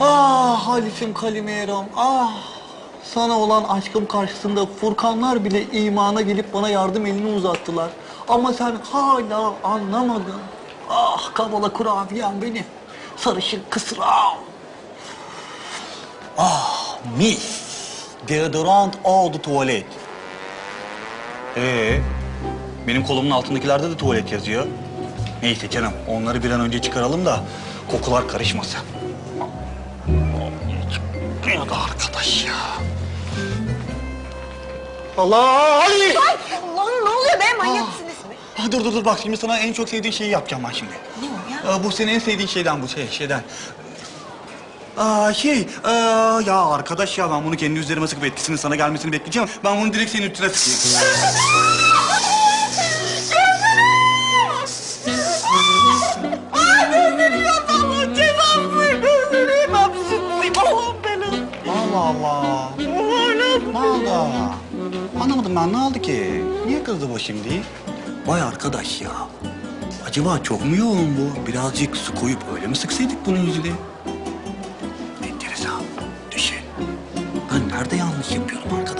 Ah Halis'im Kalimeram, ah. Sana olan aşkım karşısında Furkanlar bile imana gelip bana yardım elini uzattılar. Ama sen hala anlamadın. Ah kabala kurabiyem benim. Sarışın kısrağım. Ah mis. Deodorant oldu tuvalet. Ee, benim kolumun altındakilerde de tuvalet yazıyor. Neyse canım, onları bir an önce çıkaralım da kokular karışmasın. Da arkadaş ya. Allah! Ali! Allah'ım ne oluyor be manyak mısınız? Ah, dur dur dur bak şimdi sana en çok sevdiğin şeyi yapacağım ben şimdi. Ne o ya? Aa, bu senin en sevdiğin şeyden bu şey şeyden. Aa, şey, aa, ya arkadaş ya ben bunu kendi üzerime sıkıp etkisinin sana gelmesini bekleyeceğim. Ben bunu direkt senin üstüne sıkayım. Allah Allah. Ne oldu? Anlamadım ben ne oldu ki? Niye kızdı bu şimdi? Vay arkadaş ya. Acaba çok mu yoğun bu? Birazcık su koyup öyle mi sıksaydık bunun yüzüne? Enteresan. Düşün. Ben nerede yanlış yapıyorum arkadaş?